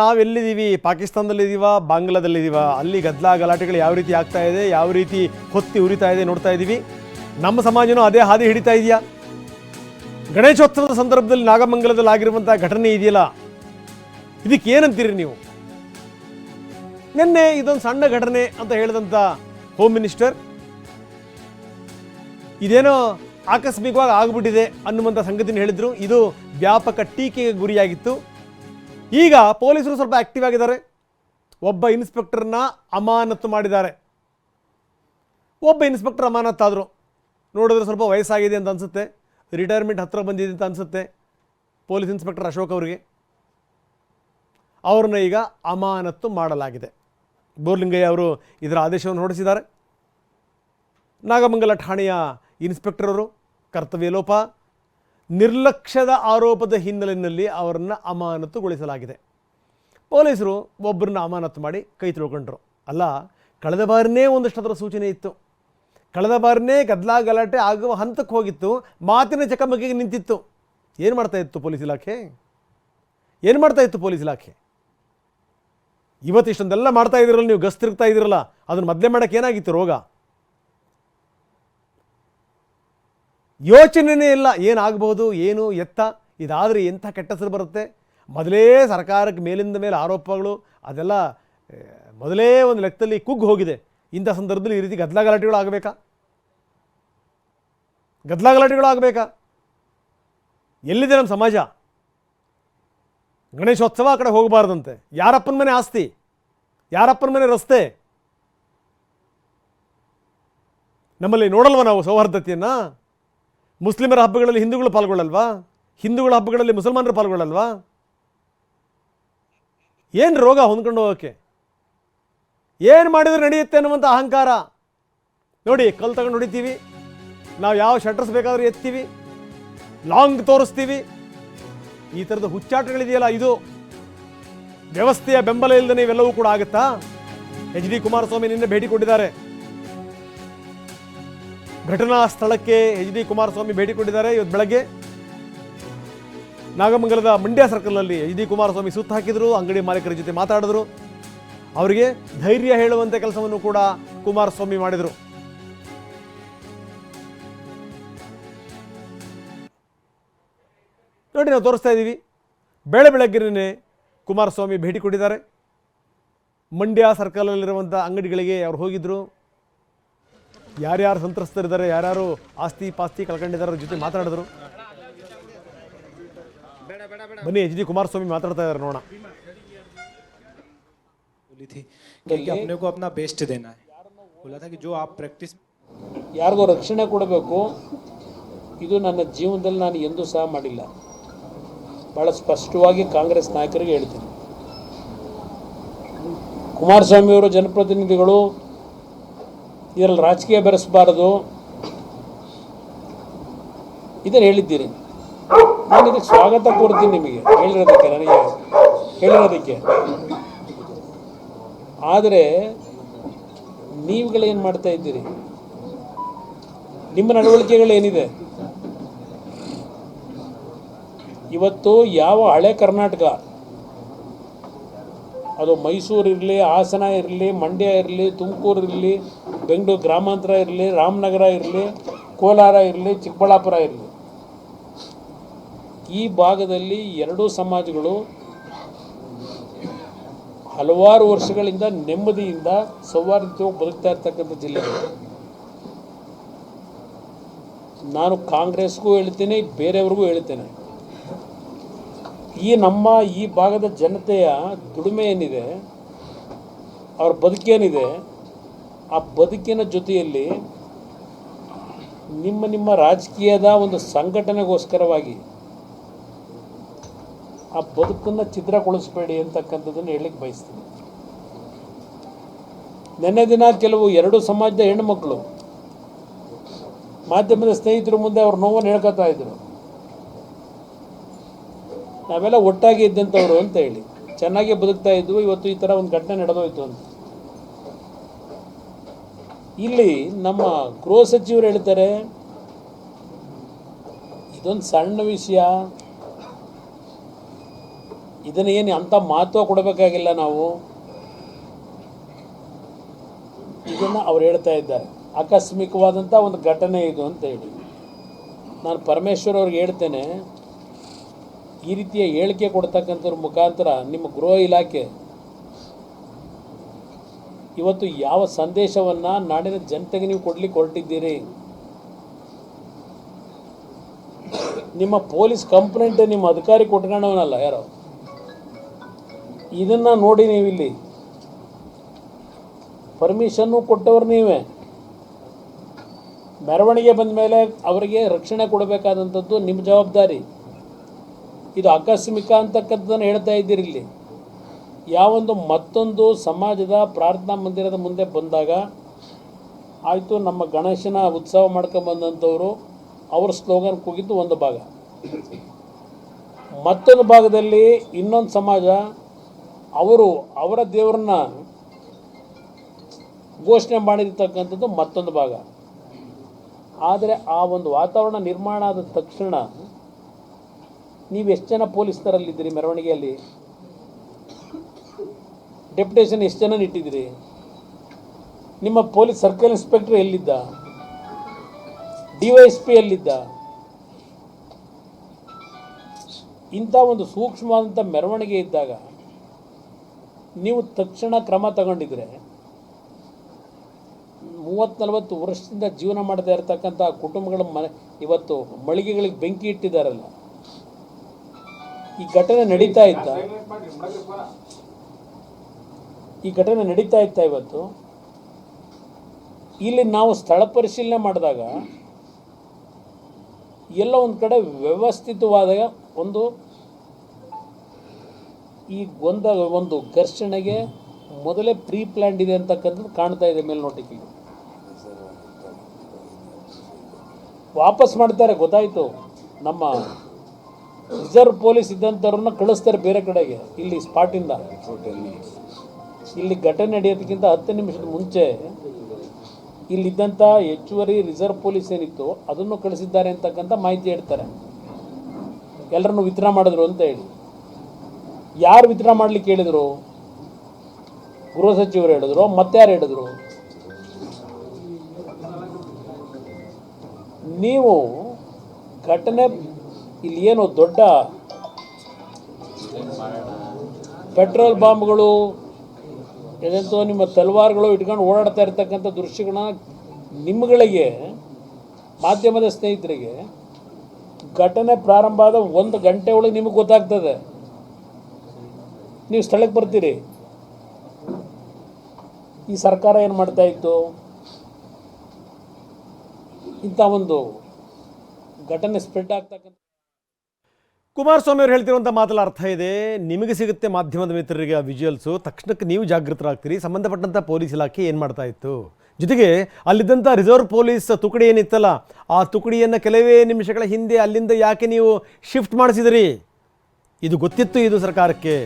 ನಾವೆಲ್ಲಿದ್ದೀವಿ ಪಾಕಿಸ್ತಾನದಲ್ಲಿದ್ದೀವ? ಬಾಂಗ್ಲಾದಲ್ಲಿದ್ದೀವ? ಅಲ್ಲಿ ಗದ್ದಲ ಗಲಾಟೆಗಳು ಯಾವ ರೀತಿ ಆಗ್ತಾ ಇದೆ? ಯಾವ ರೀತಿ ಹೊತ್ತಿ ಉರಿತಾ ಇದೆ ನೋಡ್ತಾ ಇದ್ದೀವಿ. ನಮ್ಮ ಸಮಾಜನೂ ಅದೇ ಹಾದಿ ಹಿಡಿತಾ ಇದೆಯಾ? ಗಣೇಶೋತ್ಸವದ ಸಂದರ್ಭದಲ್ಲಿ ನಾಗಮಂಗಲದಲ್ಲಿ ಆಗಿರುವಂಥ ಘಟನೆ ಇದೆಯಲ್ಲ? ಇದಕ್ಕೆ ಏನಂತೀರಿ ನೀವು? ನಿನ್ನೆ ಇದೊಂದು ಸಣ್ಣ ಘಟನೆ ಅಂತ ಹೇಳಿದಂತ ಹೋಮ್ ಮಿನಿಸ್ಟರ್ ಇದೇನೋ ಆಕಸ್ಮಿಕವಾಗಿ ಆಗ್ಬಿಟ್ಟಿದೆ ಅನ್ನುವಂಥ ಸಂಗತಿನ ಹೇಳಿದ್ರು. ಇದು ವ್ಯಾಪಕ ಟೀಕೆಗೆ ಗುರಿಯಾಗಿತ್ತು. ಈಗ ಪೊಲೀಸರು ಸ್ವಲ್ಪ ಆಕ್ಟಿವ್ ಆಗಿದ್ದಾರೆ. ಒಬ್ಬ ಇನ್ಸ್ಪೆಕ್ಟರ್ನ ಅಮಾನತು ಮಾಡಿದ್ದಾರೆ. ಒಬ್ಬ ಇನ್ಸ್ಪೆಕ್ಟರ್ ಅಮಾನತ್ತಾದರು. ನೋಡಿದ್ರೆ ಸ್ವಲ್ಪ ವಯಸ್ಸಾಗಿದೆ ಅಂತ ಅನಿಸುತ್ತೆ. ರಿಟೈರ್ಮೆಂಟ್ ಹತ್ರ ಬಂದಿದೆ ಅಂತ ಅನಿಸುತ್ತೆ. ಪೊಲೀಸ್ ಇನ್ಸ್ಪೆಕ್ಟರ್ ಅಶೋಕ್ ಅವರಿಗೆ. ಅವ್ರನ್ನ ಈಗ ಅಮಾನತ್ತು ಮಾಡಲಾಗಿದೆ. ಬೋರ್ಲಿಂಗಯ್ಯ ಅವರು ಇದರ ಆದೇಶವನ್ನು ಹೊರಡಿಸಿದ್ದಾರೆ. ನಾಗಮಂಗಲ ಠಾಣೆಯ ಇನ್ಸ್ಪೆಕ್ಟರ್ ಅವರು ಕರ್ತವ್ಯ ಲೋಪ. ನಿರ್ಲಕ್ಷ್ಯದ ಆರೋಪದ ಹಿನ್ನೆಲೆಯಲ್ಲಿ ಅವರನ್ನು ಅಮಾನತುಗೊಳಿಸಲಾಗಿದೆ. ಪೊಲೀಸರು ಒಬ್ಬರನ್ನ ಅಮಾನತು ಮಾಡಿ ಕೈ ತಿಳ್ಕೊಂಡ್ರು. ಅಲ್ಲ, ಕಳೆದ ಬಾರಿನೇ ಒಂದಷ್ಟು ಅದರ ಸೂಚನೆ ಇತ್ತು. ಕಳೆದ ಬಾರಿನೇ ಗದ್ದಲ ಗಲಾಟೆ ಆಗುವ ಹಂತಕ್ಕೆ ಹೋಗಿತ್ತು, ಮಾತಿನ ಚಕಮಕಿಗೆ ನಿಂತಿತ್ತು. ಏನು ಮಾಡ್ತಾ ಇತ್ತು ಪೊಲೀಸ್ ಇಲಾಖೆ? ಏನು ಮಾಡ್ತಾ ಇತ್ತು ಪೊಲೀಸ್ ಇಲಾಖೆ? ಇವತ್ತು ಇಷ್ಟೊಂದೆಲ್ಲ ಮಾಡ್ತಾ ಇದ್ದೀರಲ್ಲ, ನೀವು ಗಸ್ತಿರ್ತಾ ಇದ್ದೀರಲ್ಲ, ಅದನ್ನು ಮೊದಲೇ ಮಾಡೋಕ್ಕೆ ಏನಾಗಿತ್ತು ರೋಗ? ಯೋಚನೆನೇ ಇಲ್ಲ ಏನಾಗ್ಬೋದು ಏನು, ಎತ್ತ, ಇದಾದರೆ ಎಂಥ ಕೆಟ್ಟ ಹೆಸರು ಬರುತ್ತೆ? ಮೊದಲೇ ಸರ್ಕಾರಕ್ಕೆ ಮೇಲಿಂದ ಮೇಲೆ ಆರೋಪಗಳು, ಅದೆಲ್ಲ ಮೊದಲೇ ಒಂದು ಲೆಕ್ಕದಲ್ಲಿ ಕುಗ್ಗು ಹೋಗಿದೆ. ಇಂಥ ಸಂದರ್ಭದಲ್ಲಿ ಈ ರೀತಿ ಗದ್ದಲ ಗಲಾಟೆಗಳು ಆಗಬೇಕಾ? ಗದ್ದಲ ಗಲಾಟೆಗಳು ಆಗಬೇಕಾ? ಎಲ್ಲಿದೆ ನಮ್ಮ ಸಮಾಜ? ಗಣೇಶೋತ್ಸವ ಆ ಕಡೆ ಹೋಗಬಾರ್ದಂತೆ. ಯಾರಪ್ಪನ ಮನೆ ಆಸ್ತಿ? ಯಾರಪ್ಪನ ಮನೆ ರಸ್ತೆ? ನಮ್ಮಲ್ಲಿ ನೋಡಲ್ವ ನಾವು ಸೌಹಾರ್ದತೆಯನ್ನು? ಮುಸ್ಲಿಮರ ಹಬ್ಬಗಳಲ್ಲಿ ಹಿಂದೂಗಳು ಪಾಲ್ಗೊಳ್ಳಲ್ವಾ? ಹಿಂದೂಗಳ ಹಬ್ಬಗಳಲ್ಲಿ ಮುಸಲ್ಮಾನರು ಪಾಲ್ಗೊಳ್ಳಲ್ವಾ? ಏನು ರೋಗ ಹೊಂದ್ಕೊಂಡು ಹೋಗೋಕ್ಕೆ? ಏನು ಮಾಡಿದ್ರೆ ನಡೆಯುತ್ತೆ ಅನ್ನುವಂಥ ಅಹಂಕಾರ? ನೋಡಿ ಕಲ್ ತಗೊಂಡು ಹೊಡಿತೀವಿ. ನಾವು ಯಾವ ಶಟರ್ಸ್ ಬೇಕಾದರೂ ಎತ್ತೀವಿ. ಲಾಂಗ್ ತೋರಿಸ್ತೀವಿ. ಈ ಥರದ ಹುಚ್ಚಾಟಗಳಿದೆಯಲ್ಲ ಇದು? ವ್ಯವಸ್ಥೆಯ ಬೆಂಬಲ ಇಲ್ಲದೆ ಇವೆಲ್ಲವೂ ಕೂಡ ಆಗುತ್ತಾ? ಎಚ್ ಡಿ ಕುಮಾರಸ್ವಾಮಿ ನಿನ್ನೆ ಭೇಟಿ ಕೊಟ್ಟಿದ್ದಾರೆ. ಘಟನಾ ಸ್ಥಳಕ್ಕೆ ಎಚ್ ಡಿ ಕುಮಾರಸ್ವಾಮಿ ಭೇಟಿ ಕೊಟ್ಟಿದ್ದಾರೆ. ಇವತ್ತು ಬೆಳಗ್ಗೆ ನಾಗಮಂಗಲದ ಮಂಡ್ಯ ಸರ್ಕಲ್ನಲ್ಲಿ ಎಚ್ ಡಿ ಕುಮಾರಸ್ವಾಮಿ ಸುತ್ತ ಹಾಕಿದರು, ಅಂಗಡಿ ಮಾಲೀಕರ ಜೊತೆ ಮಾತಾಡಿದ್ರು. ಅವರಿಗೆ ಧೈರ್ಯ ಹೇಳುವಂತೆ ಕೆಲಸವನ್ನು ಕೂಡ ಕುಮಾರಸ್ವಾಮಿ ಮಾಡಿದರು. ನೋಡಿ, ನಾವು ತೋರಿಸ್ತಾ ಇದ್ದೀವಿ. ಬೆಳೆ ಬೆಳಗ್ಗೆನೇ ಕುಮಾರಸ್ವಾಮಿ ಭೇಟಿ ಕೊಟ್ಟಿದ್ದಾರೆ. ಮಂಡ್ಯ ಸರ್ಕಲಲ್ಲಿರುವಂಥ ಅಂಗಡಿಗಳಿಗೆ ಅವ್ರು ಹೋಗಿದ್ರು. ಯಾರ್ಯಾರು ಸಂತ್ರಸ್ತರಿದ್ದಾರೆ ಯಾರ್ಯಾರು ಆಸ್ತಿ ಪಾಸ್ತಿ ಕಳ್ಕೊಂಡಿದ್ದಾರೆ ಅವ್ರ ಜೊತೆ ಮಾತಾಡಿದ್ರು ಬನ್ನಿ ಎಚ್ ಡಿ ಕುಮಾರಸ್ವಾಮಿ ಮಾತಾಡ್ತಾ ಇದ್ದಾರೆ ನೋಡೋಣ बोली थी क्योंकि अपने को अपना बेस्ट देना है बोला था कि जो आप प्रैक्टिस ಯಾರಿಗೋ ರಕ್ಷಣೆ ಕೊಡಬೇಕು ಇದು ನನ್ನ ಜೀವನದಲ್ಲಿ ನಾನು ಎಂದೂ ಸಹ ಮಾಡಿಲ್ಲ ಭಾಳ ಸ್ಪಷ್ಟವಾಗಿ ಕಾಂಗ್ರೆಸ್ ನಾಯಕರಿಗೆ ಹೇಳ್ತೀನಿ ಕುಮಾರಸ್ವಾಮಿಯವರು ಜನಪ್ರತಿನಿಧಿಗಳು ಇದರಲ್ಲಿ ರಾಜಕೀಯ ಬೆರೆಸಬಾರದು. ಇದನ್ನು ಹೇಳಿದ್ದೀರಿ. ನಾನು ಇದಕ್ಕೆ ಸ್ವಾಗತ ಕೋರ್ತೀನಿ ನಿಮಗೆ. ಹೇಳಿರೋದಕ್ಕೆ ನನಗೆ, ಹೇಳಿರೋದಕ್ಕೆ. ಆದರೆ ನೀವುಗಳೇನು ಮಾಡ್ತಾ ಇದ್ದೀರಿ? ನಿಮ್ಮ ನಡವಳಿಕೆಗಳೇನಿದೆ ಇವತ್ತು ಯಾವ ಹಳೆ ಕರ್ನಾಟಕ ಅದು ಮೈಸೂರು ಇರಲಿ, ಹಾಸನ ಇರಲಿ, ಮಂಡ್ಯ ಇರಲಿ, ತುಮಕೂರು ಇರಲಿ, ಬೆಂಗಳೂರು ಗ್ರಾಮಾಂತರ ಇರಲಿ, ರಾಮನಗರ ಇರಲಿ, ಕೋಲಾರ ಇರಲಿ, ಚಿಕ್ಕಬಳ್ಳಾಪುರ ಇರಲಿ. ಈ ಭಾಗದಲ್ಲಿ ಎರಡೂ ಸಮಾಜಗಳು ಹಲವಾರು ವರ್ಷಗಳಿಂದ ನೆಮ್ಮದಿಯಿಂದ ಸೌಹಾರ್ದವಾಗಿ ಬದುಕ್ತಾ ಇರ್ತಕ್ಕಂಥ ಜಿಲ್ಲೆಗಳು. ನಾನು ಕಾಂಗ್ರೆಸ್ಗೂ ಹೇಳ್ತೀನಿ, ಬೇರೆಯವ್ರಿಗೂ ಹೇಳ್ತೇನೆ. ಈ ನಮ್ಮ ಈ ಭಾಗದ ಜನತೆಯ ದುಡಿಮೆ ಏನಿದೆ, ಅವ್ರ ಬದುಕೇನಿದೆ ಆ ಬದುಕಿನ ಜೊತೆಯಲ್ಲಿ ನಿಮ್ಮ ನಿಮ್ಮ ರಾಜಕೀಯದ ಒಂದು ಸಂಘಟನೆಗೋಸ್ಕರವಾಗಿ ಆ ಬದುಕನ್ನು ಛಿದ್ರಗೊಳಿಸಬೇಡಿ ಅಂತಕ್ಕಂಥದ್ದನ್ನು ಹೇಳಲಿಕ್ಕೆ ಬಯಸ್ತೀನಿ. ನಿನ್ನೆ ದಿನ ಕೆಲವು ಎರಡು ಸಮಾಜದ ಹೆಣ್ಣುಮಕ್ಕಳು ಮಾಧ್ಯಮದ ಸ್ನೇಹಿತರ ಮುಂದೆ ಅವ್ರ ನೋವನ್ನು ಹೇಳ್ಕೊತಾ ಇದ್ರು. ನಾವೆಲ್ಲ ಒಟ್ಟಾಗಿ ಇದ್ದಂಥವ್ರು ಅಂತ ಹೇಳಿ. ಚೆನ್ನಾಗಿ ಬದುಕ್ತಾ ಇದ್ವು, ಇವತ್ತು ಈ ಥರ ಒಂದು ಘಟನೆ ನಡೆದೋಯ್ತು ಅಂತ. ಇಲ್ಲಿ ನಮ್ಮ ಗೃಹ ಸಚಿವರು ಹೇಳ್ತಾರೆ, ಇದೊಂದು ಸಣ್ಣ ವಿಷಯ. ಇದನ್ನ ಏನು ಅಂಥ ಮಹತ್ವ ಕೊಡಬೇಕಾಗಿಲ್ಲ ನಾವು. ಇದನ್ನು ಅವ್ರು ಹೇಳ್ತಾ ಇದ್ದಾರೆ. ಆಕಸ್ಮಿಕವಾದಂಥ ಒಂದು ಘಟನೆ ಇದು ಅಂತ ಹೇಳಿ. ನಾನು ಪರಮೇಶ್ವರ್ ಅವ್ರಿಗೆ ಹೇಳ್ತೇನೆ ಈ ರೀತಿಯ ಹೇಳಿಕೆ ಕೊಡ್ತಕ್ಕಂಥವ್ರ ಮುಖಾಂತರ ನಿಮ್ಮ ಗೃಹ ಇಲಾಖೆ ಇವತ್ತು ಯಾವ ಸಂದೇಶವನ್ನು ನಾಡಿನ ಜನತೆಗೆ ನೀವು ಕೊಡಲಿಕ್ಕೆ ಹೊರಟಿದ್ದೀರಿ ನಿಮ್ಮ ಪೊಲೀಸ್ ಕಂಪ್ಲೇಂಟ್ ನಿಮ್ಮ ಅಧಿಕಾರಿ ಕೊಟ್ಕೊಂಡವನಲ್ಲ ಯಾರೋ? ಇದನ್ನ ನೋಡಿ ನೀವಿಲ್ಲಿ. ಪರ್ಮಿಷನ್ನು ಕೊಟ್ಟವ್ರು ನೀವೇ. ಮೆರವಣಿಗೆ ಬಂದ ಮೇಲೆ ಅವರಿಗೆ ರಕ್ಷಣೆ ಕೊಡಬೇಕಾದಂಥದ್ದು ನಿಮ್ಮ ಜವಾಬ್ದಾರಿ. ಇದು ಆಕಸ್ಮಿಕ ಅಂತಕ್ಕಂಥದ್ದನ್ನು ಹೇಳ್ತಾ ಇದ್ದೀರಿ ಇಲ್ಲಿ. ಯಾವೊಂದು ಮತ್ತೊಂದು ಸಮಾಜದ ಪ್ರಾರ್ಥನಾ ಮಂದಿರದ ಮುಂದೆ ಬಂದಾಗ ಆಯಿತು, ನಮ್ಮ ಗಣೇಶನ ಉತ್ಸವ ಮಾಡ್ಕೊಂಬಂದಂಥವರು ಅವ್ರ ಸ್ಲೋಗನ್ ಕೂಗಿದ್ದು ಒಂದು ಭಾಗ. ಮತ್ತೊಂದು ಭಾಗದಲ್ಲಿ ಇನ್ನೊಂದು ಸಮಾಜ, ಅವರು ಅವರ ದೇವರನ್ನ ಘೋಷಣೆ ಮಾಡಿರ್ತಕ್ಕಂಥದ್ದು ಮತ್ತೊಂದು ಭಾಗ. ಆದರೆ ಆ ಒಂದು ವಾತಾವರಣ ನಿರ್ಮಾಣ ಆದ ತಕ್ಷಣ ನೀವು ಎಷ್ಟು ಜನ ಪೊಲೀಸ್ನರಲ್ಲಿದ್ದೀರಿ ಮೆರವಣಿಗೆಯಲ್ಲಿ? ಡೆಪ್ಯುಟೇಷನ್ ಎಷ್ಟು ಜನ ಇಟ್ಟಿದ್ದೀರಿ? ನಿಮ್ಮ ಪೊಲೀಸ್ ಸರ್ಕಲ್ ಇನ್ಸ್ಪೆಕ್ಟರ್ ಎಲ್ಲಿದ್ದ? ಡಿ ವೈ ಎಸ್ ಎಲ್ಲಿದ್ದ? ಇಂಥ ಒಂದು ಸೂಕ್ಷ್ಮವಾದಂಥ ಮೆರವಣಿಗೆ ಇದ್ದಾಗ ನೀವು ತಕ್ಷಣ ಕ್ರಮ ತಗೊಂಡಿದ್ರೆ ಮೂವತ್ತು ನಲವತ್ತು ವರ್ಷದಿಂದ ಜೀವನ ಮಾಡ್ತಾ ಇರತಕ್ಕಂಥ ಕುಟುಂಬಗಳ ಮನೆ, ಇವತ್ತು ಮಳಿಗೆಗಳಿಗೆ ಬೆಂಕಿ ಇಟ್ಟಿದ್ದಾರಲ್ಲ. ಈ ಘಟನೆ ನಡೀತಾ ಇತ್ತ ಈ ಘಟನೆ ನಡೀತಾ ಇತ್ತ ಇವತ್ತು. ಇಲ್ಲಿ ನಾವು ಸ್ಥಳ ಪರಿಶೀಲನೆ ಮಾಡಿದಾಗ ಎಲ್ಲ ಒಂದು ಕಡೆ ವ್ಯವಸ್ಥಿತವಾದ ಒಂದು ಈ ಒಂದ ಒಂದು ಘರ್ಷಣೆಗೆ ಮೊದಲೇ ಪ್ರೀ ಪ್ಲ್ಯಾಂಡ್ ಇದೆ ಅಂತಕ್ಕಂಥದ್ದು ಕಾಣ್ತಾ ಇದೆ ಮೇಲ್ನೋಟಕ್ಕೆ. ವಾಪಸ್ ಮಾಡ್ತಾರೆ, ಗೊತ್ತಾಯಿತು. ನಮ್ಮ ರಿಸರ್ವ್ ಪೊಲೀಸ್ ಇದ್ದಂಥವ್ರನ್ನ ಕಳಿಸ್ತಾರೆ ಬೇರೆ ಕಡೆಗೆ, ಇಲ್ಲಿ ಸ್ಪಾಟಿಂದ ಇಲ್ಲಿ ಘಟನೆ ನಡೆಯೋದಕ್ಕಿಂತ ಹತ್ತು ನಿಮಿಷದ ಮುಂಚೆ ಇಲ್ಲಿದ್ದಂಥ ಹೆಚ್ಚುವರಿ ರಿಸರ್ವ್ ಪೊಲೀಸ್ ಏನಿತ್ತು, ಅದನ್ನು ಕಳಿಸಿದ್ದಾರೆ ಅಂತಕ್ಕಂಥ ಮಾಹಿತಿ ಹೇಳ್ತಾರೆ. ಎಲ್ಲರನ್ನು ವಿತರಣೆ ಮಾಡಿದ್ರು ಅಂತ ಹೇಳಿ. ಯಾರು ವಿತರಣೆ ಮಾಡ್ಲಿಕ್ಕೆ ಹೇಳಿದರು? ಗೃಹ ಸಚಿವರು ಹೇಳಿದ್ರು ಮತ್ತಾರು ಹೇಳಿದ್ರು? ನೀವು ಘಟನೆ ಇಲ್ಲಿ ಏನು ದೊಡ್ಡ ಪೆಟ್ರೋಲ್ ಬಾಂಬ್ಗಳು ಇದಂತೋ ನಿಮ್ಮ ತಲವಾರುಗಳು ಇಟ್ಕೊಂಡು ಓಡಾಡ್ತಾ ಇರ್ತಕ್ಕಂಥ ದೃಶ್ಯಗಳನ್ನ ನಿಮ್ಮಗಳಿಗೆ ಮಾಧ್ಯಮದ ಸ್ನೇಹಿತರಿಗೆ, ಘಟನೆ ಪ್ರಾರಂಭ ಆದ ಒಂದು ಗಂಟೆ ಒಳಗೆ ನಿಮಗೆ ಗೊತ್ತಾಗ್ತದೆ. ನೀವು ಸ್ಥಳಕ್ಕೆ ಬರ್ತೀರಿ. ಈ ಸರ್ಕಾರ ಏನು ಮಾಡ್ತಾ ಇತ್ತು? ಇಂಥ ಒಂದು ಘಟನೆ ಸ್ಪ್ರೆಡ್ ಆಗ್ತಕ್ಕಂಥ ಕುಮಾರಸ್ವಾಮಿ ಅವರು ಹೇಳ್ತಿರುವಂಥ ಮಾತಲ್ಲ ಅರ್ಥ ಇದೆ. ನಿಮಗೆ ಸಿಗುತ್ತೆ ಮಾಧ್ಯಮದ ಮಿತ್ರರಿಗೆ ಆ ವಿಜುವಲ್ಸು ತಕ್ಷಣಕ್ಕೆ ನೀವು ಜಾಗೃತರಾಗ್ತೀರಿ. ಸಂಬಂಧಪಟ್ಟಂಥ ಪೊಲೀಸ್ ಇಲಾಖೆ ಏನು ಮಾಡ್ತಾ ಇತ್ತು? ಜೊತೆಗೆ ಅಲ್ಲಿದ್ದಂಥ ರಿಸರ್ವ್ ಪೊಲೀಸ್ ತುಕಡಿ ಏನಿತ್ತಲ್ಲ, ಆ ತುಕಡಿಯನ್ನು ಕೆಲವೇ ನಿಮಿಷಗಳ ಹಿಂದೆ ಅಲ್ಲಿಂದ ಯಾಕೆ ನೀವು ಶಿಫ್ಟ್ ಮಾಡಿಸಿದಿರಿ? ಇದು ಗೊತ್ತಿತ್ತು ಇದು ಸರ್ಕಾರಕ್ಕೆ.